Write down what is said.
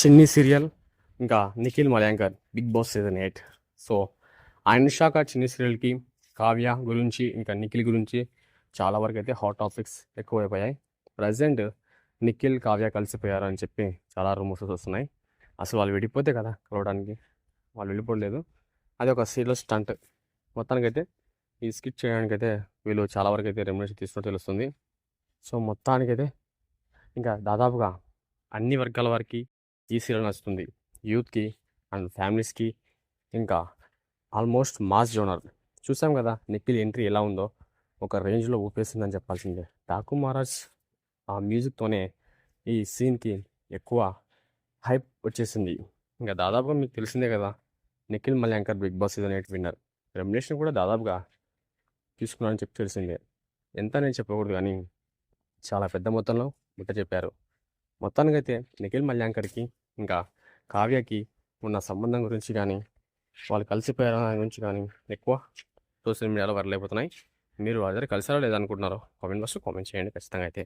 చిన్ని సీరియల్ ఇంకా Nikhil Maliyakkal Bigg Boss season eight. So అనుషాక Chinni సీరియల్కి కావ్య గురించి ఇంకా నిఖిల్ గురించి చాలా వరకు అయితే హాట్ టాపిక్స్ ఎక్కువైపోయాయి. ప్రజెంట్ నిఖిల్ కావ్య కలిసిపోయారు అని చెప్పి చాలా రూమర్స్ వస్తున్నాయి. అసలు వాళ్ళు విడిపోతే కదా కలవడానికి వాళ్ళు వెళ్ళిపోలేదు అది ఒక సీరియల్ స్టంట్ మొత్తానికైతే ఈ స్కిట్ చేయడానికైతే వీళ్ళు చాలా వరకు అయితే రెమ్యునేషన్ తీసుకున్నట్టు తెలుస్తుంది. సో మొత్తానికైతే ఇంకా దాదాపుగా అన్ని వర్గాల వారికి ఈ సీరియల్ నచ్చుతుంది యూత్కి అండ్ ఫ్యామిలీస్కి ఇంకా ఆల్మోస్ట్ మాస్ జోనర్. చూసాం కదా నిఖిల్ ఎంట్రీ ఎలా ఉందో. ఒక రేంజ్లో ఊపేసిందని చెప్పాల్సిందే. ఠాకు మహారాజ్ ఆ మ్యూజిక్తోనే ఈ సీన్కి ఎక్కువ హైప్ వచ్చేసింది. ఇంకా దాదాపుగా మీకు తెలిసిందే కదా Nikhil Maliyakkal Bigg Boss season eight winner. Remuneration కూడా దాదాపుగా తీసుకున్నారని చెప్పి తెలిసిందే. ఎంత నేను చెప్పకూడదు కానీ చాలా పెద్ద మొత్తంలో ముట్ట చెప్పారు మొత్తానికైతే నిఖిల్ మల్యాంకర్కి ఇంకా కావ్యకి ఉన్న సంబంధం గురించి కానీ వాళ్ళు కలిసిపోయారు దాని గురించి కానీ ఎక్కువ సోషల్ మీడియాలో వరలేకపోతున్నాయి మీరు అదే కలిసారో లేదనుకుంటున్నారో కామెంట్ బాక్స్లో కామెంట్ చేయండి. ఖచ్చితంగా అయితే